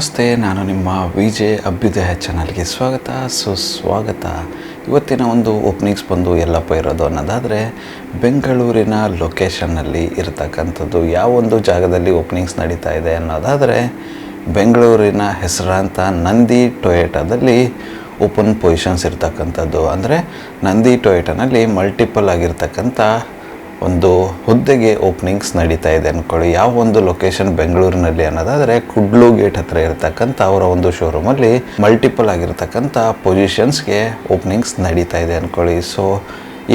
ನಮಸ್ತೆ, ನಾನು ನಿಮ್ಮ ವಿ ಜೆ ಅಭ್ಯುದಯ ಚಾನಲ್ಗೆ ಸ್ವಾಗತ. ಸುಸ್ವಾಗತ ಇವತ್ತಿನ ಒಂದು ಓಪನಿಂಗ್ಸ್ ಬಂದು ಎಲ್ಲಪ್ಪ ಇರೋದು ಅನ್ನೋದಾದರೆ, ಬೆಂಗಳೂರಿನ ಲೊಕೇಶನ್ನಲ್ಲಿ ಇರತಕ್ಕಂಥದ್ದು ಯಾವ ಒಂದು ಜಾಗದಲ್ಲಿ ಓಪನಿಂಗ್ಸ್ ನಡೀತಾ ಇದೆ ಅನ್ನೋದಾದರೆ, ಬೆಂಗಳೂರಿನ ಹೆಸರಾಂತ ನಂದಿ ಟೊಯೇಟಾದಲ್ಲಿ ಓಪನ್ ಪೊಸಿಷನ್ಸ್ ಇರ್ತಕ್ಕಂಥದ್ದು. ಅಂದರೆ, ನಂದಿ ಟೊಯೆಟಾನಲ್ಲಿ ಮಲ್ಟಿಪಲ್ ಆಗಿರ್ತಕ್ಕಂಥ ಒಂದು ಹುದ್ದೆಗೆ ಓಪನಿಂಗ್ಸ್ ನಡೀತಾ ಇದೆ ಅಂದ್ಕೊಳ್ಳಿ ಯಾವ ಒಂದು ಲೊಕೇಶನ್ ಬೆಂಗಳೂರಿನಲ್ಲಿ ಅನ್ನೋದಾದರೆ ಕುಡ್ಲು ಗೇಟ್ ಹತ್ರ ಇರತಕ್ಕಂಥ ಅವರ ಒಂದು ಶೋರೂಮಲ್ಲಿ ಮಲ್ಟಿಪಲ್ ಆಗಿರ್ತಕ್ಕಂಥ ಪೊಸಿಷನ್ಸ್ಗೆ ಓಪನಿಂಗ್ಸ್ ನಡೀತಾ ಇದೆ ಅಂದ್ಕೊಳ್ಳಿ ಸೊ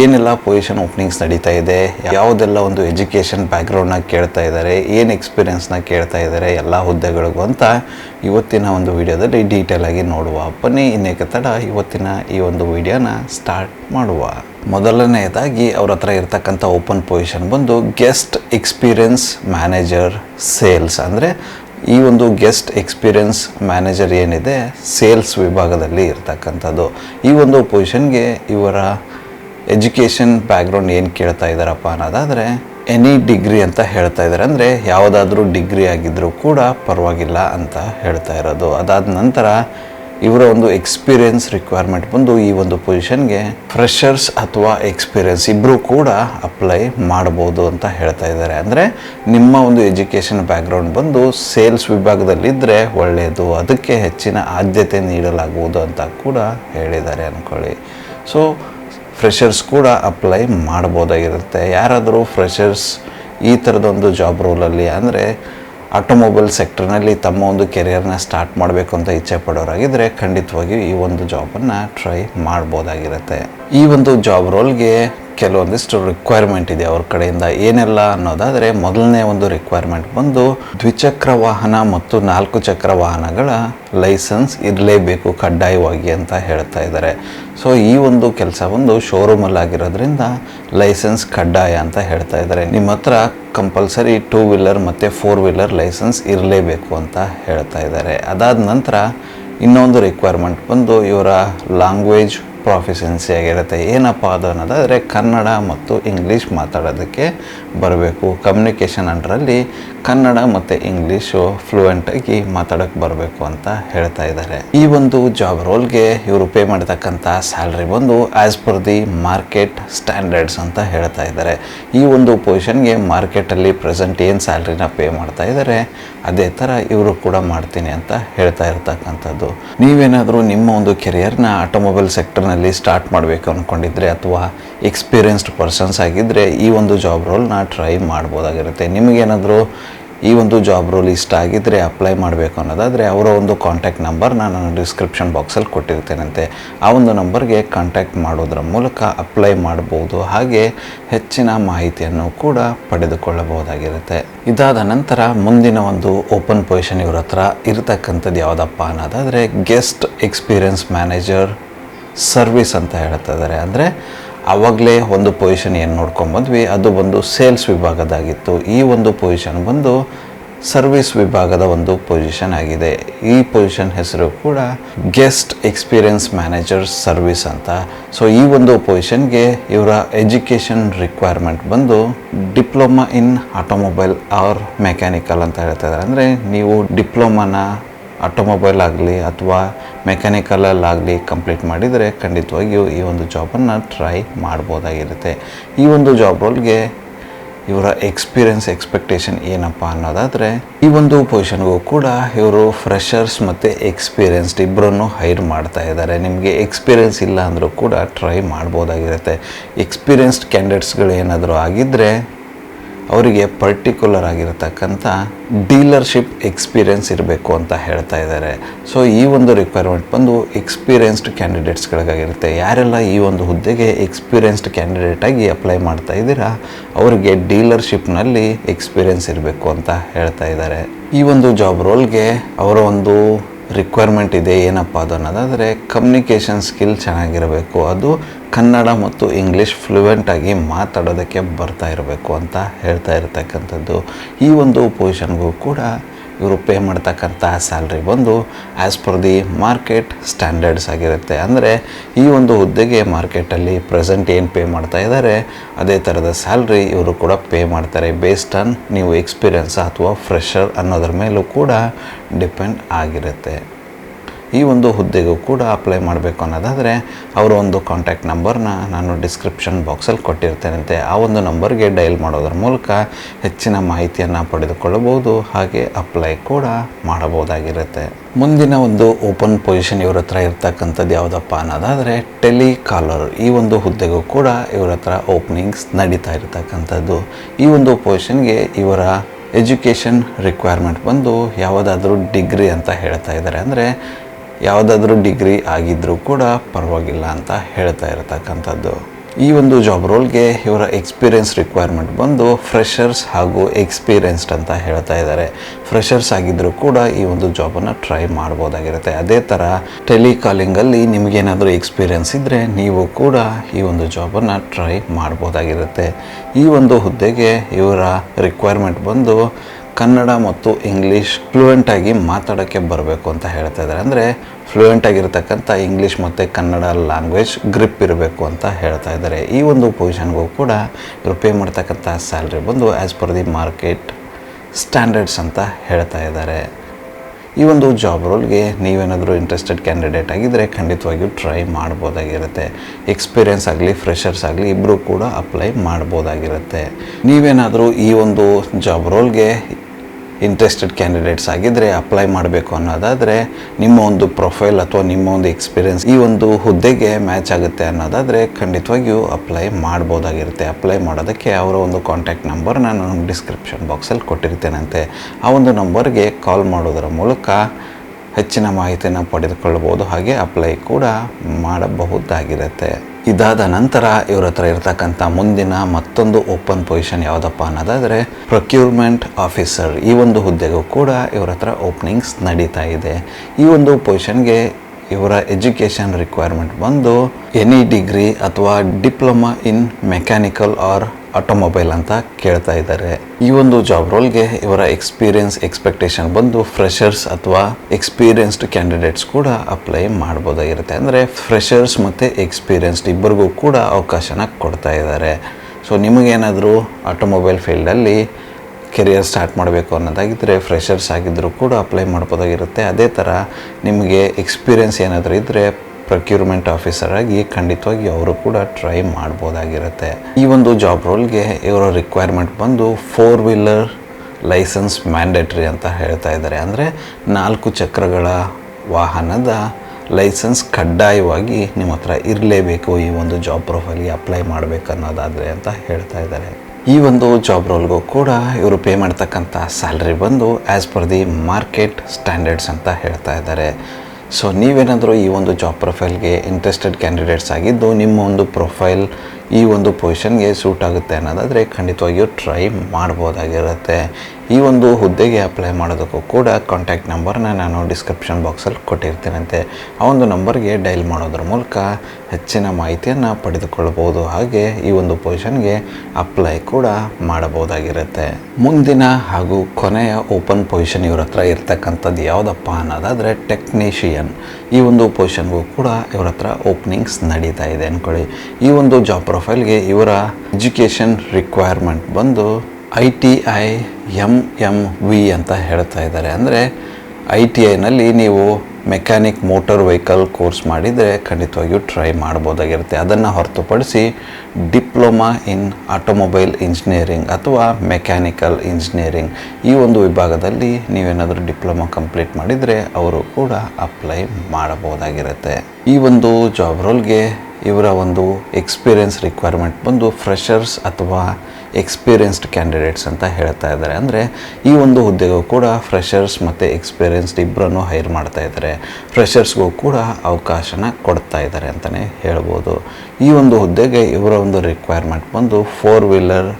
ಏನೆಲ್ಲ ಪೊಸಿಷನ್ ಓಪನಿಂಗ್ಸ್ ನಡೀತಾ ಇದೆ? ಯಾವುದೆಲ್ಲ ಒಂದು ಎಜುಕೇಷನ್ ಬ್ಯಾಕ್ಗ್ರೌಂಡ್ನ ಕೇಳ್ತಾ ಇದ್ದಾರೆ? ಏನು ಎಕ್ಸ್ಪೀರಿಯೆನ್ಸ್ನ ಕೇಳ್ತಾ ಇದ್ದಾರೆ? ಎಲ್ಲ ಹುದ್ದೆಗಳಿಗೂ ಅಂತ ಇವತ್ತಿನ ಒಂದು ವಿಡಿಯೋದಲ್ಲಿ ಡೀಟೇಲ್ ಆಗಿ ನೋಡುವ. ಬನ್ನಿ, ಇನ್ನೇಕೆ ತಡ, ಇವತ್ತಿನ ಈ ಒಂದು ವಿಡಿಯೋನ ಸ್ಟಾರ್ಟ್ ಮಾಡುವ. ಮೊದಲನೆಯದಾಗಿ ಅವ್ರ ಹತ್ರ ಇರ್ತಕ್ಕಂಥ ಓಪನ್ ಪೊಸಿಷನ್ ಬಂದು ಗೆಸ್ಟ್ ಎಕ್ಸ್ಪೀರಿಯನ್ಸ್ ಮ್ಯಾನೇಜರ್ ಸೇಲ್ಸ್. ಅಂದರೆ ಈ ಒಂದು ಗೆಸ್ಟ್ ಎಕ್ಸ್ಪೀರಿಯನ್ಸ್ ಮ್ಯಾನೇಜರ್ ಏನಿದೆ, ಸೇಲ್ಸ್ ವಿಭಾಗದಲ್ಲಿ ಇರ್ತಕ್ಕಂಥದ್ದು. ಈ ಒಂದು ಪೊಸಿಷನ್ಗೆ ಇವರ ಎಜುಕೇಷನ್ ಬ್ಯಾಕ್ಗ್ರೌಂಡ್ ಏನು ಕೇಳ್ತಾ ಇದ್ದಾರಪ್ಪ ಅನ್ನೋದಾದರೆ, ಎನಿ ಡಿಗ್ರಿ ಅಂತ ಹೇಳ್ತಾ ಇದ್ದಾರೆ. ಅಂದರೆ ಯಾವುದಾದ್ರೂ ಡಿಗ್ರಿ ಆಗಿದ್ದರೂ ಕೂಡ ಪರವಾಗಿಲ್ಲ ಅಂತ ಹೇಳ್ತಾ ಇರೋದು. ಅದಾದ ನಂತರ ಇವರ ಒಂದು ಎಕ್ಸ್ಪೀರಿಯನ್ಸ್ ರಿಕ್ವೈರ್ಮೆಂಟ್ ಬಂದು ಈ ಒಂದು ಪೊಸಿಷನ್ಗೆ ಫ್ರೆಷರ್ಸ್ ಅಥವಾ ಎಕ್ಸ್ಪೀರಿಯನ್ಸ್ ಇಬ್ಬರೂ ಕೂಡ ಅಪ್ಲೈ ಮಾಡ್ಬೋದು ಅಂತ ಹೇಳ್ತಾ ಇದ್ದಾರೆ. ಅಂದರೆ ನಿಮ್ಮ ಒಂದು ಎಜುಕೇಷನ್ ಬ್ಯಾಕ್ಗ್ರೌಂಡ್ ಬಂದು ಸೇಲ್ಸ್ ವಿಭಾಗದಲ್ಲಿದ್ದರೆ ಒಳ್ಳೆಯದು ಅದಕ್ಕೆ ಹೆಚ್ಚಿನ ಆದ್ಯತೆ ನೀಡಲಾಗುವುದು ಅಂತ ಕೂಡ ಹೇಳಿದ್ದಾರೆ ಅಂದ್ಕೊಳ್ಳಿ ಸೊ ಫ್ರೆಷರ್ಸ್ ಕೂಡ ಅಪ್ಲೈ ಮಾಡ್ಬೋದಾಗಿರುತ್ತೆ. ಯಾರಾದರೂ ಫ್ರೆಷರ್ಸ್ ಈ ಥರದೊಂದು ಜಾಬ್ ರೋಲಲ್ಲಿ ಅಂದರೆ ಆಟೋಮೊಬೈಲ್ ಸೆಕ್ಟರ್ನಲ್ಲಿ ತಮ್ಮ ಒಂದು ಕೆರಿಯರ್ನ ಸ್ಟಾರ್ಟ್ ಮಾಡಬೇಕು ಅಂತ ಇಚ್ಛೆ ಪಡೋರಾಗಿದ್ದರೆ ಖಂಡಿತವಾಗಿಯೂ ಈ ಒಂದು ಜಾಬನ್ನು ಟ್ರೈ ಮಾಡ್ಬೋದಾಗಿರುತ್ತೆ. ಈ ಒಂದು ಜಾಬ್ ರೋಲ್ಗೆ ಕೆಲವೊಂದಿಷ್ಟು ರಿಕ್ವೈರ್ಮೆಂಟ್ ಇದೆ ಅವ್ರ ಕಡೆಯಿಂದ. ಏನೆಲ್ಲ ಅನ್ನೋದಾದರೆ ಮೊದಲನೇ ಒಂದು ರಿಕ್ವೈರ್ಮೆಂಟ್ ಬಂದು ದ್ವಿಚಕ್ರ ವಾಹನ ಮತ್ತು ನಾಲ್ಕು ಚಕ್ರ ವಾಹನಗಳ ಲೈಸೆನ್ಸ್ ಇರಲೇಬೇಕು ಕಡ್ಡಾಯವಾಗಿ ಅಂತ ಹೇಳ್ತಾ ಇದ್ದಾರೆ. ಸೊ ಈ ಒಂದು ಕೆಲಸ ಒಂದು ಶೋರೂಮಲ್ಲಿ ಆಗಿರೋದ್ರಿಂದ ಲೈಸೆನ್ಸ್ ಕಡ್ಡಾಯ ಅಂತ ಹೇಳ್ತಾ ಇದ್ದಾರೆ. ನಿಮ್ಮ ಹತ್ರ ಕಂಪಲ್ಸರಿ ಟೂ ವೀಲರ್ ಮತ್ತು ಫೋರ್ ವೀಲರ್ ಲೈಸೆನ್ಸ್ ಇರಲೇಬೇಕು ಅಂತ ಹೇಳ್ತಾ ಇದ್ದಾರೆ. ಅದಾದ ನಂತರ ಇನ್ನೊಂದು ರಿಕ್ವೈರ್ಮೆಂಟ್ ಬಂದು ಇವರ ಲ್ಯಾಂಗ್ವೇಜ್ ಪ್ರಾಫಿಷಿಯನ್ಸಿ ಆಗಿರುತ್ತೆ. ಏನಪ್ಪ ಅದು ಅನ್ನೋದಾದರೆ ಕನ್ನಡ ಮತ್ತು ಇಂಗ್ಲೀಷ್ ಮಾತಾಡೋದಕ್ಕೆ ಬರಬೇಕು. ಕಮ್ಯುನಿಕೇಷನ್ ಅಂಡರಲ್ಲಿ ಕನ್ನಡ ಮತ್ತು ಇಂಗ್ಲೀಷು ಫ್ಲೂಯೆಂಟಾಗಿ ಮಾತಾಡೋಕ್ಕೆ ಬರಬೇಕು ಅಂತ ಹೇಳ್ತಾ ಇದ್ದಾರೆ. ಈ ಒಂದು ಜಾಬ್ ರೋಲ್ಗೆ ಇವರು ಪೇ ಮಾಡತಕ್ಕಂಥ ಸ್ಯಾಲ್ರಿ ಬಂದು as per the market standards ಅಂತ ಹೇಳ್ತಾ ಇದ್ದಾರೆ. ಈ ಒಂದು ಪೊಸಿಷನ್ಗೆ ಮಾರ್ಕೆಟಲ್ಲಿ ಪ್ರೆಸೆಂಟ್ ಏನು ಸ್ಯಾಲ್ರಿನ ಪೇ ಮಾಡ್ತಾ ಇದ್ದಾರೆ, ಅದೇ ಥರ ಇವರು ಕೂಡ ಮಾಡ್ತೀನಿ ಅಂತ ಹೇಳ್ತಾ ಇರ್ತಕ್ಕಂಥದ್ದು. ನೀವೇನಾದರೂ ನಿಮ್ಮ ಒಂದು ಕೆರಿಯರ್ನ ಆಟೋಮೊಬೈಲ್ ಸೆಕ್ಟರ್ನಲ್ಲಿ ಸ್ಟಾರ್ಟ್ ಮಾಡಬೇಕು ಅಂದ್ಕೊಂಡಿದ್ರೆ ಅಥವಾ ಎಕ್ಸ್ಪೀರಿಯನ್ಸ್ಡ್ ಪರ್ಸನ್ಸ್ ಆಗಿದ್ದರೆ ಈ ಒಂದು ಜಾಬ್ ರೋಲ್ನ ಟ್ರೈ ಮಾಡ್ಬೋದಾಗಿರುತ್ತೆ. ನಿಮಗೇನಾದರೂ ಈ ಒಂದು ಜಾಬ್ ರೋಲ್ ಇಷ್ಟ ಆಗಿದ್ದರೆ ಅಪ್ಲೈ ಮಾಡಬೇಕು ಅನ್ನೋದಾದರೆ ಅವರ ಒಂದು ಕಾಂಟ್ಯಾಕ್ಟ್ ನಂಬರ್ ನಾನು ಡಿಸ್ಕ್ರಿಪ್ಷನ್ ಬಾಕ್ಸಲ್ಲಿ ಕೊಟ್ಟಿರ್ತೇನಂತೆ. ಆ ಒಂದು ನಂಬರ್ಗೆ ಕಾಂಟ್ಯಾಕ್ಟ್ ಮಾಡೋದ್ರ ಮೂಲಕ ಅಪ್ಲೈ ಮಾಡ್ಬೋದು. ಹಾಗೆ ಹೆಚ್ಚಿನ ಮಾಹಿತಿಯನ್ನು ಕೂಡ ಪಡೆದುಕೊಳ್ಳಬಹುದಾಗಿರುತ್ತೆ. ಇದಾದ ನಂತರ ಮುಂದಿನ ಒಂದು ಓಪನ್ ಪೊಸಿಷನ್ ಇವ್ರ ಹತ್ರ ಇರತಕ್ಕಂಥದ್ದು ಯಾವುದಪ್ಪ ಅನ್ನೋದಾದರೆ ಗೆಸ್ಟ್ ಎಕ್ಸ್ಪೀರಿಯನ್ಸ್ ಮ್ಯಾನೇಜರ್ ಸರ್ವಿಸ್ ಅಂತ ಹೇಳ್ತಾ ಇದ್ದಾರೆ ಅಂದರೆ ಆವಾಗಲೇ ಒಂದು ಪೊಸಿಷನ್ ಏನು ನೋಡ್ಕೊಂಬಂದ್ವಿ ಅದು ಬಂದು ಸೇಲ್ಸ್ ವಿಭಾಗದಾಗಿತ್ತು. ಈ ಒಂದು ಪೊಸಿಷನ್ ಬಂದು ಸರ್ವಿಸ್ ವಿಭಾಗದ ಒಂದು ಪೊಸಿಷನ್ ಆಗಿದೆ. ಈ ಪೊಸಿಷನ್ ಹೆಸರು ಕೂಡ ಗೆಸ್ಟ್ ಎಕ್ಸ್ಪೀರಿಯನ್ಸ್ ಮ್ಯಾನೇಜರ್ ಸರ್ವಿಸ್ ಅಂತ. ಸೊ ಈ ಒಂದು ಪೊಸಿಷನ್ಗೆ ಇವರ ಎಜುಕೇಷನ್ ರಿಕ್ವೈರ್ಮೆಂಟ್ ಬಂದು diploma in automobile or mechanical ಅಂತ ಹೇಳ್ತಾ ಇದ್ದಾರೆ ಅಂದರೆ ನೀವು ಡಿಪ್ಲೊಮಾನ ಆಟೋಮೊಬೈಲ್ ಆಗಲಿ ಅಥವಾ ಮೆಕ್ಯಾನಿಕಲಲ್ಲಾಗಲಿ ಕಂಪ್ಲೀಟ್ ಮಾಡಿದರೆ ಖಂಡಿತವಾಗಿಯೂ ಈ ಒಂದು ಜಾಬನ್ನು ಟ್ರೈ ಮಾಡ್ಬೋದಾಗಿರುತ್ತೆ. ಈ ಒಂದು ಜಾಬ್ ರೋಲ್ಗೆ ಇವರ ಎಕ್ಸ್ಪೀರಿಯನ್ಸ್, ಎಕ್ಸ್ಪೆಕ್ಟೇಷನ್ ಏನಪ್ಪ ಅನ್ನೋದಾದರೆ, ಈ ಒಂದು ಪೊಸಿಷನ್ಗೂ ಕೂಡ ಇವರು ಫ್ರೆಷರ್ಸ್ ಮತ್ತು ಎಕ್ಸ್ಪೀರಿಯನ್ಸ್ಡ್ ಇಬ್ಬರನ್ನು ಹೈರ್ ಮಾಡ್ತಾ ಇದ್ದಾರೆ. ನಿಮಗೆ ಎಕ್ಸ್ಪೀರಿಯನ್ಸ್ ಇಲ್ಲ ಅಂದರೂ ಕೂಡ ಟ್ರೈ ಮಾಡ್ಬೋದಾಗಿರುತ್ತೆ. ಎಕ್ಸ್ಪೀರಿಯನ್ಸ್ಡ್ ಕ್ಯಾಂಡಿಡೇಟ್ಸ್ಗಳು ಏನಾದರೂ ಆಗಿದ್ದರೆ ಅವರಿಗೆ ಪರ್ಟಿಕ್ಯುಲರ್ ಆಗಿರತಕ್ಕಂಥ ಡೀಲರ್ಶಿಪ್ ಎಕ್ಸ್ಪೀರಿಯನ್ಸ್ ಇರಬೇಕು ಅಂತ ಹೇಳ್ತಾ ಇದ್ದಾರೆ. ಸೊ ಈ ಒಂದು ರಿಕ್ವೈರ್ಮೆಂಟ್ ಬಂದು ಎಕ್ಸ್ಪೀರಿಯನ್ಸ್ಡ್ ಕ್ಯಾಂಡಿಡೇಟ್ಸ್ಗಳಿಗಾಗಿರುತ್ತೆ ಯಾರೆಲ್ಲ ಈ ಒಂದು ಹುದ್ದೆಗೆ ಎಕ್ಸ್ಪೀರಿಯನ್ಸ್ಡ್ ಕ್ಯಾಂಡಿಡೇಟಾಗಿ ಅಪ್ಲೈ ಮಾಡ್ತಾ ಇದ್ದೀರಾ, ಅವರಿಗೆ ಡೀಲರ್ಶಿಪ್ನಲ್ಲಿ ಎಕ್ಸ್ಪೀರಿಯನ್ಸ್ ಇರಬೇಕು ಅಂತ ಹೇಳ್ತಾ ಇದ್ದಾರೆ. ಈ ಒಂದು ಜಾಬ್ ರೋಲ್ಗೆ ಅವರ ಒಂದು ರಿಕ್ವೈರ್ಮೆಂಟ್ ಇದೆ ಏನಪ್ಪ ಅದು ಅನ್ನೋದಾದರೆ ಕಮ್ಯುನಿಕೇಷನ್ ಸ್ಕಿಲ್ ಚೆನ್ನಾಗಿರಬೇಕು. ಅದು ಕನ್ನಡ ಮತ್ತು ಇಂಗ್ಲೀಷ್ ಫ್ಲೂಯೆಂಟಾಗಿ ಮಾತಾಡೋದಕ್ಕೆ ಬರ್ತಾ ಇರಬೇಕು ಅಂತ ಹೇಳ್ತಾ ಇರತಕ್ಕಂಥದ್ದು. ಈ ಒಂದು ಪೊಸಿಷನ್ಗೂ ಕೂಡ ಇವರು ಪೇ ಮಾಡ್ತಕ್ಕಂತಹ ಸ್ಯಾಲ್ರಿ ಬಂದು as per the market standards ಆಗಿರುತ್ತೆ. ಅಂದರೆ ಈ ಒಂದು ಹುದ್ದೆಗೆ ಮಾರ್ಕೆಟಲ್ಲಿ ಪ್ರೆಸೆಂಟ್ ಏನು ಪೇ ಮಾಡ್ತಾ ಇದ್ದಾರೆ ಅದೇ ಥರದ ಸ್ಯಾಲ್ರಿ ಇವರು ಕೂಡ ಪೇ ಮಾಡ್ತಾರೆ ಬೇಸ್ಡ್ ಆನ್ ನೀವು ಎಕ್ಸ್ಪೀರಿಯನ್ಸ್ ಅಥವಾ ಫ್ರೆಷರ್ ಅನ್ನೋದ್ರ ಮೇಲೂ ಕೂಡ ಡಿಪೆಂಡ್ ಆಗಿರುತ್ತೆ. ಈ ಒಂದು ಹುದ್ದೆಗೂ ಕೂಡ ಅಪ್ಲೈ ಮಾಡಬೇಕು ಅನ್ನೋದಾದರೆ ಅವರ ಒಂದು ಕಾಂಟ್ಯಾಕ್ಟ್ ನಂಬರ್ನ ನಾನು ಡಿಸ್ಕ್ರಿಪ್ಷನ್ ಬಾಕ್ಸಲ್ಲಿ ಕೊಟ್ಟಿರ್ತೇನಂತೆ. ಆ ಒಂದು ನಂಬರ್ಗೆ ಡಯಲ್ ಮಾಡೋದ್ರ ಮೂಲಕ ಹೆಚ್ಚಿನ ಮಾಹಿತಿಯನ್ನು ಪಡೆದುಕೊಳ್ಳಬಹುದು. ಹಾಗೆ ಅಪ್ಲೈ ಕೂಡ ಮಾಡಬಹುದಾಗಿರುತ್ತೆ. ಮುಂದಿನ ಒಂದು ಓಪನ್ ಪೊಸಿಷನ್ ಇವ್ರ ಹತ್ರ ಇರ್ತಕ್ಕಂಥದ್ದು ಯಾವುದಪ್ಪ ಅನ್ನೋದಾದರೆ ಟೆಲಿಕಾಲರ್ ಈ ಒಂದು ಹುದ್ದೆಗೂ ಕೂಡ ಇವರ ಹತ್ರ ಓಪನಿಂಗ್ಸ್ ನಡೀತಾ ಇರತಕ್ಕಂಥದ್ದು. ಈ ಒಂದು ಪೊಸಿಷನ್ಗೆ ಇವರ ಎಜುಕೇಷನ್ ರಿಕ್ವೈರ್ಮೆಂಟ್ ಬಂದು ಯಾವುದಾದ್ರೂ ಡಿಗ್ರಿ ಅಂತ ಹೇಳ್ತಾ ಇದ್ದಾರೆ ಅಂದರೆ ಯಾವುದಾದ್ರೂ ಡಿಗ್ರಿ ಆಗಿದ್ದರೂ ಕೂಡ ಪರವಾಗಿಲ್ಲ ಅಂತ ಹೇಳ್ತಾ ಇರತಕ್ಕಂಥದ್ದು. ಈ ಒಂದು ಜಾಬ್ ರೋಲ್ಗೆ ಇವರ ಎಕ್ಸ್ಪೀರಿಯನ್ಸ್ ರಿಕ್ವೈರ್ಮೆಂಟ್ ಬಂದು ಫ್ರೆಷರ್ಸ್ ಹಾಗೂ ಎಕ್ಸ್ಪೀರಿಯೆನ್ಸ್ಡ್ ಅಂತ ಹೇಳ್ತಾ ಇದ್ದಾರೆ. ಫ್ರೆಷರ್ಸ್ ಆಗಿದ್ದರೂ ಕೂಡ ಈ ಒಂದು ಜಾಬನ್ನು ಟ್ರೈ ಮಾಡ್ಬೋದಾಗಿರುತ್ತೆ. ಅದೇ ಥರ ಟೆಲಿಕಾಲಿಂಗಲ್ಲಿ ನಿಮಗೇನಾದರೂ ಎಕ್ಸ್ಪೀರಿಯನ್ಸ್ ಇದ್ದರೆ ನೀವು ಕೂಡ ಈ ಒಂದು ಜಾಬನ್ನು ಟ್ರೈ ಮಾಡ್ಬೋದಾಗಿರುತ್ತೆ. ಈ ಒಂದು ಹುದ್ದೆಗೆ ಇವರ ರಿಕ್ವೈರ್ಮೆಂಟ್ ಬಂದು ಕನ್ನಡ ಮತ್ತು ಇಂಗ್ಲೀಷ್ ಫ್ಲೂಯೆಂಟಾಗಿ ಮಾತಾಡೋಕ್ಕೆ ಬರಬೇಕು ಅಂತ ಹೇಳ್ತಾ ಇದ್ದಾರೆ. ಅಂದರೆ ಫ್ಲೂಯೆಂಟ್ ಆಗಿರ್ತಕ್ಕಂಥ ಇಂಗ್ಲೀಷ್ ಮತ್ತು ಕನ್ನಡ ಲ್ಯಾಂಗ್ವೇಜ್ ಗ್ರಿಪ್ ಇರಬೇಕು ಅಂತ ಹೇಳ್ತಾ ಇದ್ದಾರೆ. ಈ ಒಂದು ಪೊಸಿಷನ್ಗೂ ಕೂಡ ಇವರು ಪೇ ಮಾಡ್ತಕ್ಕಂಥ ಸ್ಯಾಲ್ರಿ ಬಂದು as per the market standards ಅಂತ ಹೇಳ್ತಾ ಇದ್ದಾರೆ. ಈ ಒಂದು ಜಾಬ್ ರೋಲ್ಗೆ ನೀವೇನಾದರೂ ಇಂಟ್ರೆಸ್ಟೆಡ್ ಕ್ಯಾಂಡಿಡೇಟ್ ಆಗಿದ್ದರೆ ಖಂಡಿತವಾಗಿಯೂ ಟ್ರೈ ಮಾಡ್ಬೋದಾಗಿರುತ್ತೆ. ಎಕ್ಸ್ಪೀರಿಯನ್ಸ್ ಆಗಲಿ ಫ್ರೆಷರ್ಸ್ ಆಗಲಿ ಇಬ್ಬರೂ ಕೂಡ ಅಪ್ಲೈ ಮಾಡ್ಬೋದಾಗಿರುತ್ತೆ. ನೀವೇನಾದರೂ ಈ ಒಂದು ಜಾಬ್ ರೋಲ್ಗೆ ಇಂಟ್ರೆಸ್ಟೆಡ್ ಕ್ಯಾಂಡಿಡೇಟ್ಸ್ ಆಗಿದ್ದರೆ ಅಪ್ಲೈ ಮಾಡಬೇಕು ಅನ್ನೋದಾದರೆ ನಿಮ್ಮ ಒಂದು ಪ್ರೊಫೈಲ್ ಅಥವಾ ನಿಮ್ಮ ಒಂದು ಎಕ್ಸ್ಪೀರಿಯನ್ಸ್ ಈ ಒಂದು ಹುದ್ದೆಗೆ ಮ್ಯಾಚ್ ಆಗುತ್ತೆ ಅನ್ನೋದಾದರೆ ಖಂಡಿತವಾಗಿಯೂ ಅಪ್ಲೈ ಮಾಡ್ಬೋದಾಗಿರುತ್ತೆ. ಅಪ್ಲೈ ಮಾಡೋದಕ್ಕೆ ಅವರ ಒಂದು ಕಾಂಟ್ಯಾಕ್ಟ್ ನಂಬರ್ ನಾನು ಡಿಸ್ಕ್ರಿಪ್ಷನ್ ಬಾಕ್ಸಲ್ಲಿ ಕೊಟ್ಟಿರ್ತೇನಂತೆ. ಆ ಒಂದು ನಂಬರ್ಗೆ ಕಾಲ್ ಮಾಡೋದರ ಮೂಲಕ ಹೆಚ್ಚಿನ ಮಾಹಿತಿಯನ್ನು ಪಡೆದುಕೊಳ್ಳಬಹುದು. ಹಾಗೆ ಅಪ್ಲೈ ಕೂಡ ಮಾಡಬಹುದಾಗಿರುತ್ತೆ. ಇದಾದ ನಂತರ ಇವ್ರ ಹತ್ರ ಇರತಕ್ಕಂಥ ಮುಂದಿನ ಮತ್ತೊಂದು ಓಪನ್ ಪೊಸಿಷನ್ ಯಾವುದಪ್ಪ ಅನ್ನೋದಾದರೆ ಪ್ರೊಕ್ಯೂರ್ಮೆಂಟ್ ಆಫೀಸರ್. ಈ ಒಂದು ಹುದ್ದೆಗೂ ಕೂಡ ಇವ್ರ ಹತ್ರ ಓಪನಿಂಗ್ಸ್ ನಡೀತಾ ಇದೆ. ಈ ಒಂದು ಪೊಸಿಷನ್ಗೆ ಇವರ ಎಜುಕೇಷನ್ ರಿಕ್ವೈರ್ಮೆಂಟ್ ಬಂದು ಎನಿ ಡಿಗ್ರಿ ಅಥವಾ diploma in mechanical or automobile ಅಂತ ಕೇಳ್ತಾ ಇದ್ದಾರೆ. ಈ ಒಂದು ಜಾಬ್ ರೋಲ್ಗೆ ಇವರ ಎಕ್ಸ್ಪೀರಿಯನ್ಸ್ ಎಕ್ಸ್ಪೆಕ್ಟೇಷನ್ ಬಂದು ಫ್ರೆಷರ್ಸ್ ಅಥವಾ ಎಕ್ಸ್ಪೀರಿಯನ್ಸ್ಡ್ ಕ್ಯಾಂಡಿಡೇಟ್ಸ್ ಕೂಡ ಅಪ್ಲೈ ಮಾಡ್ಬೋದಾಗಿರುತ್ತೆ ಅಂದರೆ ಫ್ರೆಷರ್ಸ್ ಮತ್ತು ಎಕ್ಸ್ಪೀರಿಯನ್ಸ್ಡ್ ಇಬ್ಬರಿಗೂ ಕೂಡ ಅವಕಾಶನ ಕೊಡ್ತಾ ಇದ್ದಾರೆ. ಸೊ ನಿಮಗೇನಾದರೂ ಆಟೋಮೊಬೈಲ್ ಫೀಲ್ಡಲ್ಲಿ ಕೆರಿಯರ್ ಸ್ಟಾರ್ಟ್ ಮಾಡಬೇಕು ಅನ್ನೋದಾಗಿದ್ದರೆ ಫ್ರೆಷರ್ಸ್ ಆಗಿದ್ದರೂ ಕೂಡ ಅಪ್ಲೈ ಮಾಡ್ಬೋದಾಗಿರುತ್ತೆ. ಅದೇ ಥರ ನಿಮಗೆ ಎಕ್ಸ್ಪೀರಿಯನ್ಸ್ ಏನಾದರೂ ಇದ್ದರೆ ಪ್ರೊಕ್ಯೂರ್ಮೆಂಟ್ ಆಫೀಸರ್ ಆಗಿ ಖಂಡಿತವಾಗಿ ಅವರು ಕೂಡ ಟ್ರೈ ಮಾಡ್ಬೋದಾಗಿರುತ್ತೆ. ಈ ಒಂದು ಜಾಬ್ ರೋಲ್ಗೆ ಇವರ ರಿಕ್ವೈರ್ಮೆಂಟ್ ಬಂದು ಫೋರ್ ವೀಲರ್ ಲೈಸೆನ್ಸ್ ಮ್ಯಾಂಡೇಟ್ರಿ ಅಂತ ಹೇಳ್ತಾ ಇದ್ದಾರೆ. ಅಂದರೆ ನಾಲ್ಕು ಚಕ್ರಗಳ ವಾಹನದ ಲೈಸೆನ್ಸ್ ಕಡ್ಡಾಯವಾಗಿ ನಿಮ್ಮ ಹತ್ರ ಇರಲೇಬೇಕು ಈ ಒಂದು ಜಾಬ್ ಪ್ರೊಫೈಲ್ಗೆ ಅಪ್ಲೈ ಮಾಡಬೇಕು ಅನ್ನೋದಾದರೆ ಅಂತ ಹೇಳ್ತಾ ಇದ್ದಾರೆ. ಈ ಒಂದು ಜಾಬ್ ರೋಲ್ಗೂ ಕೂಡ ಇವರು ಪೇ ಮಾಡ್ತಕ್ಕಂಥ ಸ್ಯಾಲ್ರಿ ಬಂದು as per the market standards ಅಂತ ಹೇಳ್ತಾ ಇದ್ದಾರೆ. ಸೊ ನೀವೇನಾದರೂ ಈ ಒಂದು ಜಾಬ್ ಪ್ರೊಫೈಲ್ಗೆ ಇಂಟ್ರೆಸ್ಟೆಡ್ ಕ್ಯಾಂಡಿಡೇಟ್ಸ್ ಆಗಿದ್ದು, ನಿಮ್ಮ ಒಂದು ಪ್ರೊಫೈಲ್ ಈ ಒಂದು ಪೊಸಿಷನ್ಗೆ ಸೂಟ್ ಆಗುತ್ತೆ ಅನ್ನೋದಾದರೆ ಖಂಡಿತವಾಗಿಯೂ ಟ್ರೈ ಮಾಡ್ಬೋದಾಗಿರುತ್ತೆ. ಈ ಒಂದು ಹುದ್ದೆಗೆ ಅಪ್ಲೈ ಮಾಡೋದಕ್ಕೂ ಕೂಡ ಕಾಂಟ್ಯಾಕ್ಟ್ ನಂಬರ್ನ ನಾನು ಡಿಸ್ಕ್ರಿಪ್ಷನ್ ಬಾಕ್ಸಲ್ಲಿ ಕೊಟ್ಟಿರ್ತೀನಂತೆ. ಆ ಒಂದು ನಂಬರ್ಗೆ ಡೈಲ್ ಮಾಡೋದ್ರ ಮೂಲಕ ಹೆಚ್ಚಿನ ಮಾಹಿತಿಯನ್ನು ಪಡೆದುಕೊಳ್ಳಬಹುದು ಹಾಗೆ ಈ ಒಂದು ಪೊಸಿಷನ್ಗೆ ಅಪ್ಲೈ ಕೂಡ ಮಾಡಬಹುದಾಗಿರುತ್ತೆ. ಮುಂದಿನ ಹಾಗೂ ಕೊನೆಯ ಓಪನ್ ಪೊಸಿಷನ್ ಇವ್ರ ಹತ್ರ ಇರ್ತಕ್ಕಂಥದ್ದು ಯಾವುದಪ್ಪ ಅನ್ನೋದಾದರೆ ಟೆಕ್ನಿಷಿಯನ್ ಈ ಒಂದು ಪೊಸಿಷನ್ಗೂ ಕೂಡ ಇವ್ರ ಹತ್ರ ಓಪನಿಂಗ್ಸ್ ನಡೀತಾ ಇದೆ ಅಂದ್ಕೊಳ್ಳಿ ಈ ಒಂದು ಜಾಬ್ ಪ್ರೊಫೈಲ್ಗೆ ಇವರ ಎಜುಕೇಷನ್ ರಿಕ್ವೈರ್ಮೆಂಟ್ ಬಂದು I T I M M V ಅಂತ ಹೇಳ್ತಾ ಇದ್ದಾರೆ. ಅಂದರೆ ಐ ಟಿ ಐನಲ್ಲಿ ನೀವು ಮೆಕ್ಯಾನಿಕ್ ಮೋಟರ್ ವೆಹಿಕಲ್ ಕೋರ್ಸ್ ಮಾಡಿದರೆ ಖಂಡಿತವಾಗಿಯೂ ಟ್ರೈ ಮಾಡ್ಬೋದಾಗಿರುತ್ತೆ. ಅದನ್ನು ಹೊರತುಪಡಿಸಿ ಡಿಪ್ಲೊಮಾ ಇನ್ ಆಟೋಮೊಬೈಲ್ ಇಂಜಿನಿಯರಿಂಗ್ ಅಥವಾ ಮೆಕ್ಯಾನಿಕಲ್ ಇಂಜಿನಿಯರಿಂಗ್ ಈ ಒಂದು ವಿಭಾಗದಲ್ಲಿ ನೀವೇನಾದರೂ ಡಿಪ್ಲೊಮಾ ಕಂಪ್ಲೀಟ್ ಮಾಡಿದರೆ ಅವರು ಕೂಡ ಅಪ್ಲೈ ಮಾಡಬಹುದಾಗಿರುತ್ತೆ. ಈ ಒಂದು ಜಾಬ್ ರೋಲ್ಗೆ ಇವರ ಒಂದು ಎಕ್ಸ್ಪೀರಿಯನ್ಸ್ ರಿಕ್ವೈರ್ಮೆಂಟ್ ಬಂದು ಫ್ರೆಷರ್ಸ್ ಅಥವಾ ಎಕ್ಸ್ಪೀರಿಯನ್ಸ್ಡ್ ಕ್ಯಾಂಡಿಡೇಟ್ಸ್ ಅಂತ ಹೇಳ್ತಾ ಇದ್ದಾರೆ. ಅಂದರೆ ಈ ಒಂದು ಹುದ್ದೆಗೂ ಕೂಡ ಫ್ರೆಷರ್ಸ್ ಮತ್ತು ಎಕ್ಸ್ಪೀರಿಯನ್ಸ್ಡ್ ಇಬ್ಬರನ್ನು ಹೈರ್ ಮಾಡ್ತಾ ಇದ್ದಾರೆ. ಫ್ರೆಷರ್ಸ್ಗೂ ಕೂಡ ಅವಕಾಶನ ಕೊಡ್ತಾ ಇದ್ದಾರೆ ಅಂತಲೇ ಹೇಳ್ಬೋದು. ಈ ಒಂದು ಹುದ್ದೆಗೆ ಇವರ ಒಂದು ರಿಕ್ವೈರ್ಮೆಂಟ್ ಬಂದು ಫೋರ್ ವೀಲರ್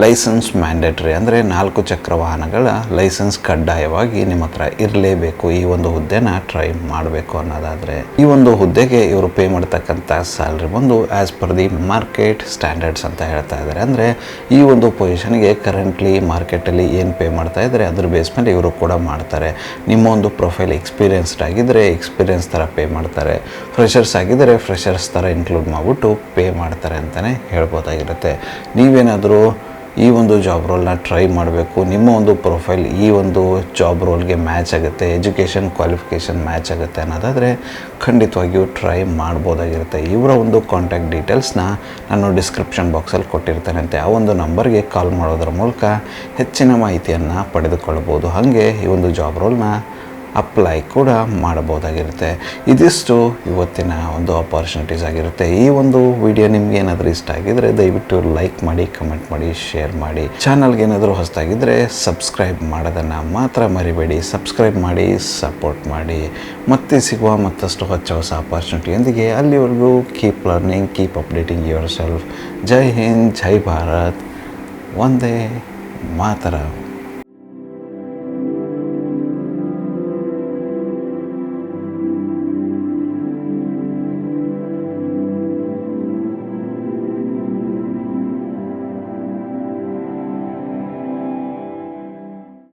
ಲೈಸೆನ್ಸ್ ಮ್ಯಾಂಡೇಟ್ರಿ ಅಂದರೆ ನಾಲ್ಕು ಚಕ್ರ ವಾಹನಗಳ ಲೈಸೆನ್ಸ್ ಕಡ್ಡಾಯವಾಗಿ ನಿಮ್ಮ ಹತ್ರ ಇರಲೇಬೇಕು ಈ ಒಂದು ಹುದ್ದೆನ ಟ್ರೈ ಮಾಡಬೇಕು ಅನ್ನೋದಾದರೆ. ಈ ಒಂದು ಹುದ್ದೆಗೆ ಇವರು ಪೇ ಮಾಡ್ತಕ್ಕಂಥ ಸ್ಯಾಲ್ರಿ ಬಂದು as per the market standards ಅಂತ ಹೇಳ್ತಾ ಇದ್ದಾರೆ ಅಂದರೆ ಈ ಒಂದು ಪೊಸಿಷನ್ಗೆ ಕರೆಂಟ್ಲಿ ಮಾರ್ಕೆಟಲ್ಲಿ ಏನು ಪೇ ಮಾಡ್ತಾ ಇದ್ದಾರೆ ಅದ್ರ ಬೇಸ್ ಮೇಲೆ ಇವರು ಕೂಡ ಮಾಡ್ತಾರೆ. ನಿಮ್ಮ ಒಂದು ಪ್ರೊಫೈಲ್ ಎಕ್ಸ್ಪೀರಿಯನ್ಸ್ಡ್ ಆಗಿದ್ದರೆ ಎಕ್ಸ್ಪೀರಿಯನ್ಸ್ ಥರ ಪೇ ಮಾಡ್ತಾರೆ. ಫ್ರೆಷರ್ಸ್ ಆಗಿದ್ದರೆ ಫ್ರೆಷರ್ಸ್ ಥರ ಇನ್ಕ್ಲೂಡ್ ಮಾಡಿಬಿಟ್ಟು ಪೇ ಮಾಡ್ತಾರೆ ಅಂತಲೇ ಹೇಳ್ಬೋದಾಗಿರುತ್ತೆ. ನೀವೇನಾದರೂ ಈ ಒಂದು ಜಾಬ್ ರೋಲ್ನ ಟ್ರೈ ಮಾಡಬೇಕು. ನಿಮ್ಮ ಒಂದು ಪ್ರೊಫೈಲ್ ಈ ಒಂದು ಜಾಬ್ ರೋಲ್ಗೆ ಮ್ಯಾಚ್ ಆಗುತ್ತೆ ಎಜುಕೇಷನ್ ಕ್ವಾಲಿಫಿಕೇಷನ್ ಮ್ಯಾಚ್ ಆಗುತ್ತೆ ಅನ್ನೋದಾದರೆ ಖಂಡಿತವಾಗಿಯೂ ಟ್ರೈ ಮಾಡ್ಬೋದಾಗಿರುತ್ತೆ. ಇವರ ಒಂದು ಕಾಂಟ್ಯಾಕ್ಟ್ ಡೀಟೇಲ್ಸ್ನ ನಾನು ಡಿಸ್ಕ್ರಿಪ್ಷನ್ ಬಾಕ್ಸಲ್ಲಿ ಕೊಟ್ಟಿರ್ತೇನೆ ಅಂತೆ ಆ ಒಂದು ನಂಬರ್ಗೆ ಕಾಲ್ ಮಾಡೋದ್ರ ಮೂಲಕ ಹೆಚ್ಚಿನ ಮಾಹಿತಿಯನ್ನು ಪಡೆದುಕೊಳ್ಳಬಹುದು ಹಾಗೆ ಈ ಒಂದು ಜಾಬ್ ರೋಲ್ನ ಅಪ್ಲೈ ಕೂಡ ಮಾಡಬಹುದಾಗಿರುತ್ತೆ. ಇದಿಷ್ಟು ಇವತ್ತಿನ ಒಂದು ಅಪರ್ಚುನಿಟೀಸ್ ಆಗಿರುತ್ತೆ. ಈ ಒಂದು ವಿಡಿಯೋ ನಿಮ್ಗೆ ಏನಾದರೂ ಇಷ್ಟ ಆಗಿದ್ರೆ ದಯವಿಟ್ಟು ಲೈಕ್ ಮಾಡಿ ಕಮೆಂಟ್ ಮಾಡಿ ಶೇರ್ ಮಾಡಿ. ಚಾನಲ್ಗೆ ಏನಾದರೂ ಹೊಸದಾಗಿದ್ದರೆ ಸಬ್ಸ್ಕ್ರೈಬ್ ಮಾಡೋದನ್ನು ಮಾತ್ರ ಮರಿಬೇಡಿ. ಸಬ್ಸ್ಕ್ರೈಬ್ ಮಾಡಿ ಸಪೋರ್ಟ್ ಮಾಡಿ. ಮತ್ತೆ ಸಿಗುವ ಮತ್ತಷ್ಟು ಹೊಚ್ಚ ಹೊಸ ಅಪಾರ್ಚುನಿಟಿಯೊಂದಿಗೆ ಅಲ್ಲಿವರೆಗೂ keep learning keep updating your self ಜೈ ಹಿಂದ್, ಜೈ ಭಾರತ್. ಒಂದೇ ಮಾತರ.